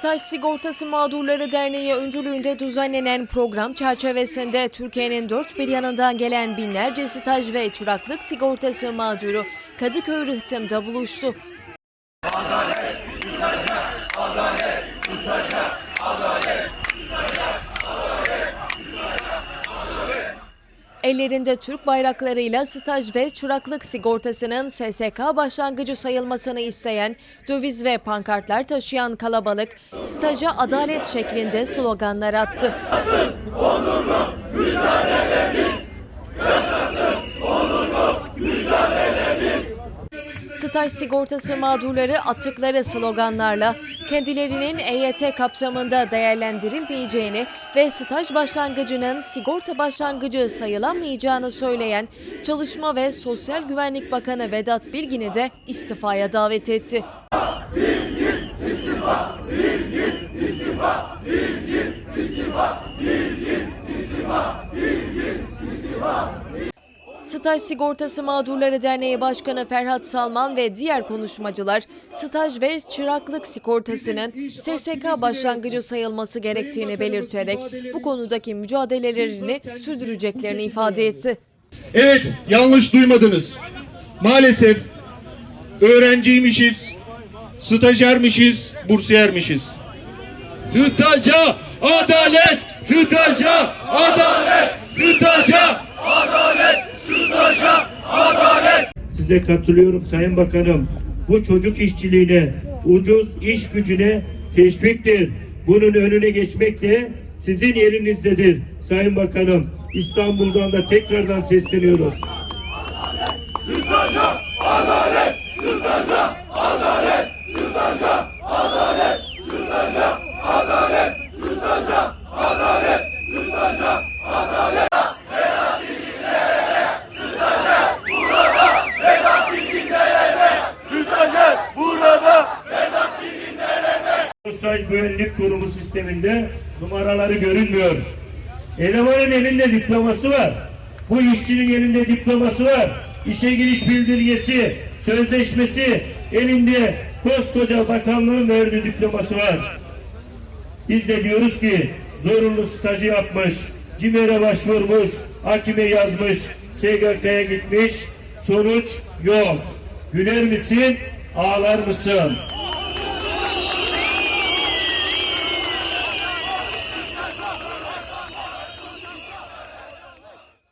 Staj Sigortası Mağdurları Derneği öncülüğünde düzenlenen program çerçevesinde Türkiye'nin dört bir yanından gelen binlerce staj ve çıraklık sigortası mağduru Kadıköy Rıhtım'da buluştu. Ellerinde Türk bayraklarıyla staj ve çıraklık sigortasının SSK başlangıcı sayılmasını isteyen döviz ve pankartlar taşıyan kalabalık staja adalet şeklinde sloganlar attı. Staj sigortası mağdurları attıkları sloganlarla kendilerinin EYT kapsamında değerlendirilmeyeceğini ve staj başlangıcının sigorta başlangıcı sayılamayacağını söyleyen Çalışma ve Sosyal Güvenlik Bakanı Vedat Bilgin'i de istifaya davet etti. Staj Sigortası Mağdurları Derneği Başkanı Ferhat Salman ve diğer konuşmacılar staj ve çıraklık sigortasının SSK başlangıcı sayılması gerektiğini belirterek bu konudaki mücadelelerini sürdüreceklerini ifade etti. Evet, yanlış duymadınız. Maalesef öğrenciymişiz, stajyermişiz, bursiyermişiz. Staja adalet, staja adalet, staja Size katılıyorum Sayın Bakanım. Bu çocuk işçiliğine, ucuz iş gücüne teşviktir. Bunun önüne geçmek de sizin yerinizdedir Sayın Bakanım. İstanbul'dan da tekrardan sesleniyoruz. Sosyal Güvenlik Kurumu sisteminde numaraları görünmüyor. Elemanın elinde diploması var. Bu işçinin elinde diploması var. İşe giriş bildirgesi, sözleşmesi, elinde koskoca bakanlığın verdiği diploması var. Biz de diyoruz ki zorunlu stajı yapmış, CİMER'e başvurmuş, hakime yazmış, SGK'ya gitmiş, sonuç yok. Güler misin, ağlar mısın?